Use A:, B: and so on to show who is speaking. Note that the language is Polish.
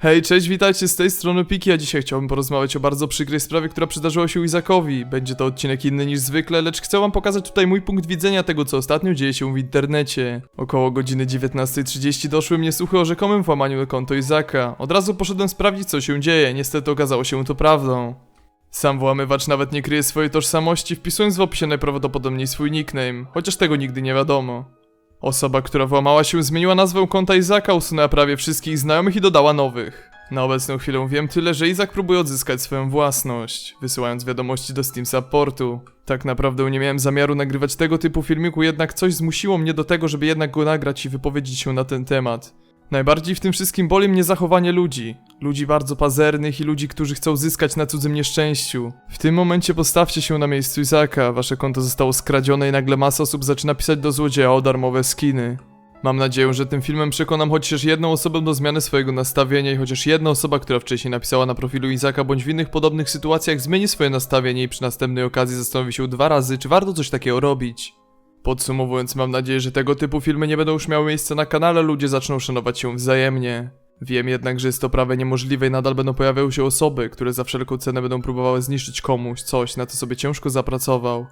A: Hej, cześć, witajcie z tej strony Piki, a dzisiaj chciałbym porozmawiać o bardzo przykrej sprawie, która przydarzyła się Izakowi. Będzie to odcinek inny niż zwykle, lecz chcę wam pokazać tutaj mój punkt widzenia tego, co ostatnio dzieje się w internecie. Około godziny 19.30 doszły mnie słuchy o rzekomym włamaniu na konto Izaka. Od razu poszedłem sprawdzić, co się dzieje, niestety okazało się to prawdą. Sam włamywacz nawet nie kryje swojej tożsamości, wpisując w opisie najprawdopodobniej swój nickname, chociaż tego nigdy nie wiadomo. Osoba, która włamała się, zmieniła nazwę konta Izaka, usunęła prawie wszystkich znajomych i dodała nowych. Na obecną chwilę wiem tyle, że Izak próbuje odzyskać swoją własność, wysyłając wiadomości do Steam Supportu. Tak naprawdę nie miałem zamiaru nagrywać tego typu filmiku, jednak coś zmusiło mnie do tego, żeby jednak go nagrać i wypowiedzieć się na ten temat. Najbardziej w tym wszystkim boli mnie zachowanie ludzi. Ludzi bardzo pazernych i ludzi, którzy chcą zyskać na cudzym nieszczęściu. W tym momencie postawcie się na miejscu Izaka, wasze konto zostało skradzione i nagle masa osób zaczyna pisać do złodzieja o darmowe skiny. Mam nadzieję, że tym filmem przekonam chociaż jedną osobę do zmiany swojego nastawienia i chociaż jedna osoba, która wcześniej napisała na profilu Izaka bądź w innych podobnych sytuacjach zmieni swoje nastawienie i przy następnej okazji zastanowi się dwa razy, czy warto coś takiego robić. Podsumowując, mam nadzieję, że tego typu filmy nie będą już miały miejsca na kanale, ludzie zaczną szanować się wzajemnie. Wiem jednak, że jest to prawie niemożliwe i nadal będą pojawiały się osoby, które za wszelką cenę będą próbowały zniszczyć komuś coś, na co sobie ciężko zapracował.